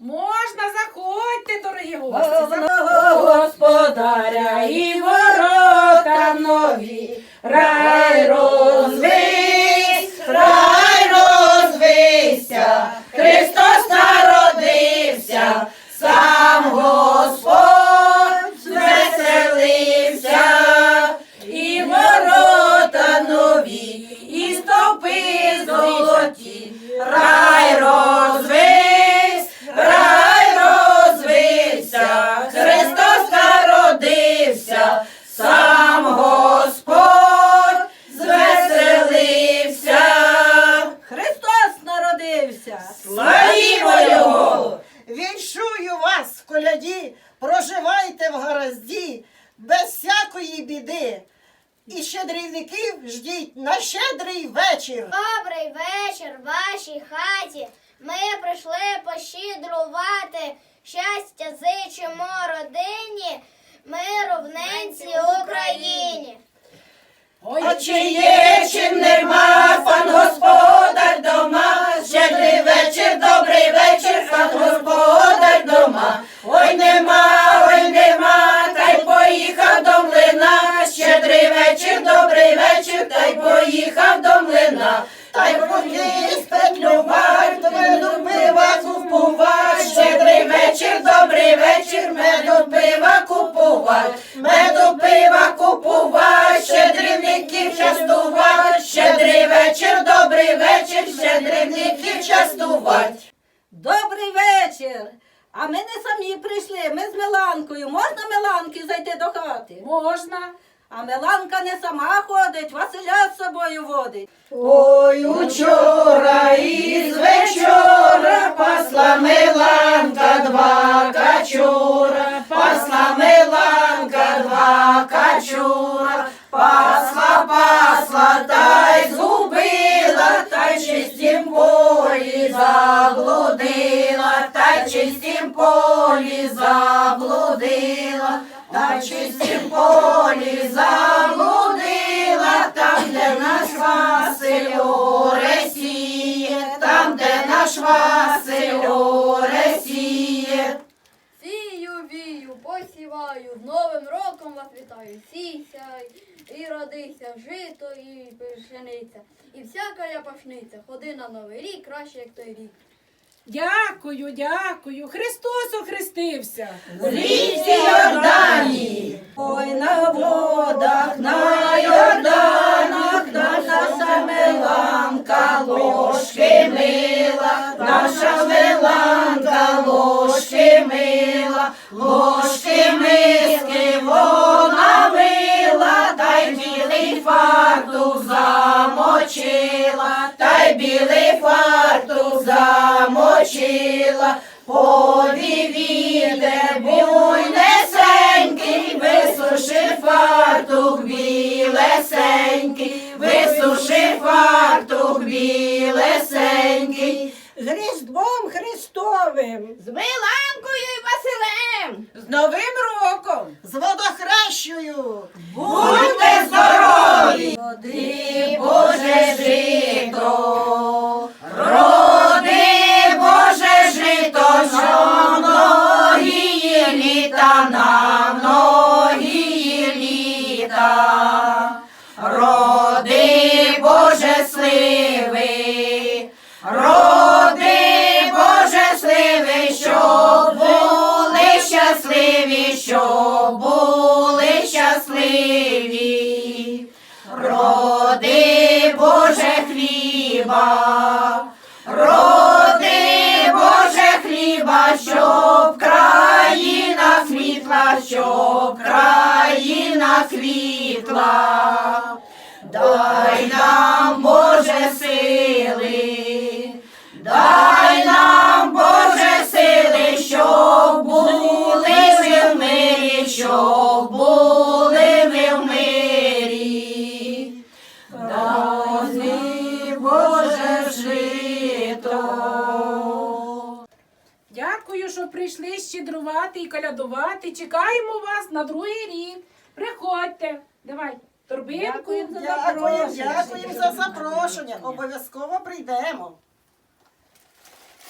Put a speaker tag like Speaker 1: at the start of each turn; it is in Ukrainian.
Speaker 1: Можна, заходьте, дорогі гості.
Speaker 2: Головного господаря і
Speaker 3: коляді, проживайте в гаразді, без всякої біди. І щедрівників ждіть на щедрий вечір.
Speaker 4: Добрий вечір вашій хаті. Ми прийшли пощедрувати. Щастя зичимо родині,
Speaker 2: щедрівників частувать. Добрий вечір.
Speaker 5: А ми не самі прийшли, ми з Меланкою. Можна Миланки зайти до хати?
Speaker 1: можна.
Speaker 5: А Меланка не сама ходить, Василя з собою водить.
Speaker 2: Ой, учора із вечора пасла Миланка полі заблудила, й чистім полі заблудила, там, де наш Василь Оресіє, там, де наш Василь Оресіє.
Speaker 6: Сію, вію, посіваю, з Новим роком вас вітаю. Сій, сяй, і родися, жито і пшениця. І всяка я пашниця, ходи на новий рік, краще, як той рік.
Speaker 1: Дякую, дякую. Христос охрестився.
Speaker 2: В річці Йордані, ой на водах, на Йорданах, наша Миланка ложки мила, наша Миланка ложки мила, ложки миски вона мила, та й білий фартух замочила, та й білий фартух замочила, повівіде буйнесенький, висуши фартух білесенький, висуши фартух білесенький.
Speaker 3: З Різдвом Христовим,
Speaker 2: З Миланкою і Василем,
Speaker 1: З Новим роком!
Speaker 3: з водохрещою.
Speaker 2: Щасливі, щоб були щасливі. Роди Боже хліба, роди Боже хліба, щоб країна світла, щоб країна світла. Дай нам Боже сили, дай нам
Speaker 1: Дякую, що прийшли щедрувати і колядувати. Чекаємо вас на другий рік. Приходьте. Давай, торбинку.
Speaker 5: Дякую
Speaker 3: дякую
Speaker 5: запрошення.
Speaker 3: за запрошення. Обов'язково прийдемо.